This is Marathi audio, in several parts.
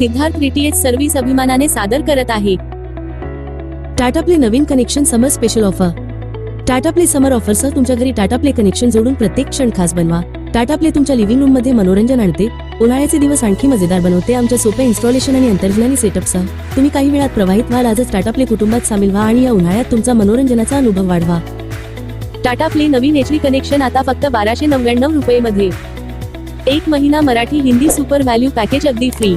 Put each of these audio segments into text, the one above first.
सिद्धार्थ डीटीएच सर्व्हिस अभिमानाने सादर करत आहे. टाटा प्ले नवीन connection summer special offer. Tata Play summer ऑफरसह तुमच्या घरी टाटा प्ले कनेक्शन जोडून प्रत्येक क्षण खास बनवा. टाटा प्ले तुमच्या लिव्हिंग रूममध्ये मनोरंजन आणते उन्हाळ्याचे दिवस आणखी मजेदार बनवते आमच्या सोप्या इन्स्टॉलेशन आणि अंतर्ज्ञानी सेटअपसह तुम्ही काही वेळात प्रवाहित व्हाल आजच टाटा प्ले कुटुंबात सामील व्हा आणि या उन्हाळ्यात तुमचा मनोरंजनाचा अनुभव वाढवा. टाटा प्ले नवीन एच कनेक्शन आता फक्त बाराशे नव्याण्णव रुपये मध्ये एक महिना Marathi Hindi super value package अगदी free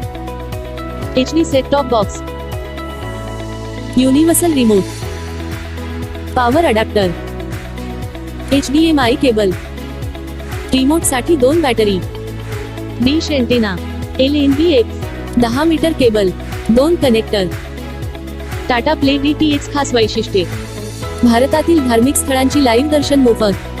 H D set top box universal remote power adapter H D M I cable रिमोटसाठी दोन battery dish antenna L N B X दहा मीटर केबल दोन connector Tata Play D T X खास वैशिष्ट्ये. भारतातील धार्मिक स्थळांची लाईव्ह दर्शन मोफत.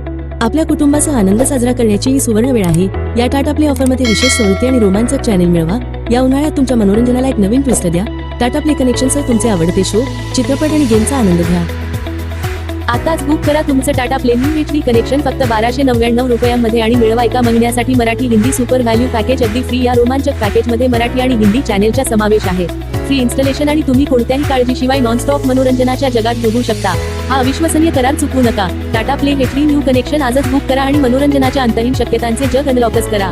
आपल्या कुटुंबाचा आनंद साजरा करण्याची ही सुवर्ण वेळ आहे. या टाटा प्ले ऑफरमध्ये विशेष सवलती आणि रोमांचक चॅनेल मिळवा. या उन्हाळ्यात तुमच्या मनोरंजनाला एक नवीन ट्विस्ट द्या. टाटा प्ले कनेक्शनसह तुमचे आवडते शो चित्रपट आणि गेमचा आनंद घ्या. आताच बुक करा तुमचं टाटा प्लेन न्यू कनेक्शन फक्त बाराशे नव्याण्णव रुपयांमध्ये आणि मिळवा एका महिन्यासाठी Marathi Hindi super value package अगदी फ्री या रोमांचक पॅकेजमध्ये मराठी आणि हिंदी चॅनेलचा समावेश आहे. फ्री इन्स्टॉलेशन आणि तुम्ही कोणत्याही काळजीशिवाय नॉनस्टॉप मनोरंजनाच्या जगात डुबू शकता. हा अविश्वसनीय करार चुकू नका. टाटा प्ले हेटली न्यू कनेक्शन आजच बुक करा आणि मनोरंजनाच्या अंतहीन शक्यतांचे जग अनलॉकच करा.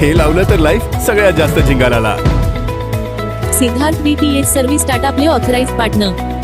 हे लावलं तर लाईफ सगळ्यात जास्त झिंगालाला Siddharth BTS T H service Tata Play authorise partner